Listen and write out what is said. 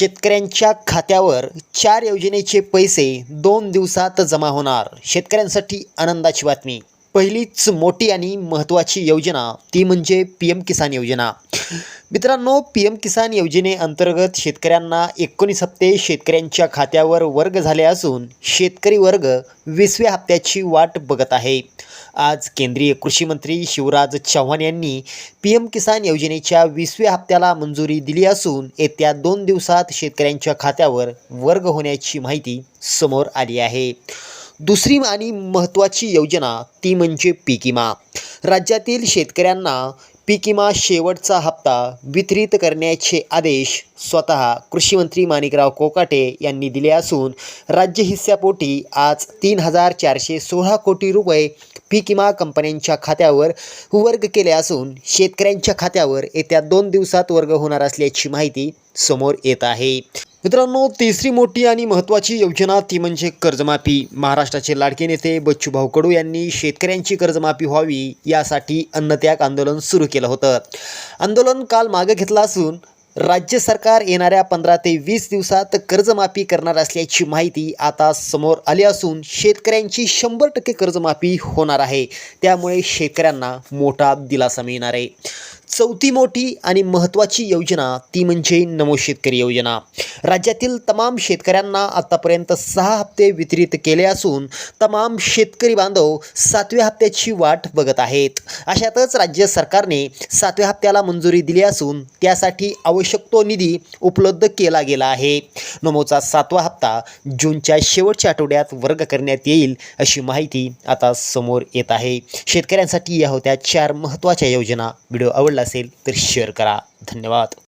शेतकऱ्यांच्या खात्यावर चार योजनेचे पैसे दोन दिवसात जमा होणार. शेतकऱ्यांसाठी आनंदाची बातमी. पहिलीच मोठी आणि महत्त्वाची योजना ती म्हणजे पी एम किसान योजना. मित्रांनो पी एम किसान योजनेअंतर्गत शेतकऱ्यांना एकोणीस हप्ते शेतकऱ्यांच्या खात्यावर वर्ग झाले असून शेतकरी वर्ग वीसव्या हप्त्याची वाट बघत आहे. आज केंद्रीय कृषी मंत्री शिवराज चव्हाण यांनी पी एम किसान योजनेच्या वीसव्या हप्त्याला मंजुरी दिली असून येत्या दोन दिवसात शेतकऱ्यांच्या खात्यावर वर्ग होण्याची माहिती समोर आली आहे. दुसरी आणि महत्त्वाची योजना ती म्हणजे पीक विमा. राज्यातील शेतकऱ्यांना पीक विमा शेवटचा हप्ता वितरित करण्याचे आदेश स्वतः कृषीमंत्री माणिकराव कोकाटे यांनी दिले असून राज्य हिस्सापोटी आज तीन हजार चारशे सोळा कोटी रुपये पीक विमा कंपन्यांच्या खात्यावर वर्ग केले असून शेतकऱ्यांच्या खात्यावर येत्या दोन दिवसात वर्ग होणार असल्याची माहिती समोर येत आहे. मित्रांनो तिसरी मोठी आणि महत्त्वाची योजना ती म्हणजे कर्जमाफी. महाराष्ट्राचे लाडके नेते बच्चूभाऊ कडू यांनी शेतकऱ्यांची कर्जमाफी व्हावी यासाठी अन्नत्याग आंदोलन सुरू केलं होतं. आंदोलन काल मागं घेतलं असून राज्य सरकार येणाऱ्या पंधरा ते वीस दिवसात कर्जमाफी करणार असल्याची माहिती आता समोर आली असून शेतकऱ्यांची शंभर टक्के कर्जमाफी होणार आहे. त्यामुळे शेतकऱ्यांना मोठा दिलासा मिळणार आहे. चौथी मोठी आणि महत्त्वाची योजना ती म्हणजे नमो शेतकरी योजना. राज्यातील तमाम शेतकऱ्यांना आतापर्यंत सहा हप्ते वितरित केले असून तमाम शेतकरी बांधव सातव्या हप्त्याची वाट बघत आहेत. अशातच राज्य सरकारने सातव्या हप्त्याला मंजुरी दिली असून त्यासाठी आवश्यक तो निधी उपलब्ध केला गेला आहे. नमोचा सातवा हप्ता जूनच्या शेवटच्या आठवड्यात वर्ग करण्यात येईल अशी माहिती आता समोर येत आहे. शेतकऱ्यांसाठी या होत्या चार महत्त्वाच्या योजना. व्हिडिओ आवडला असेल तर शेअर करा. धन्यवाद.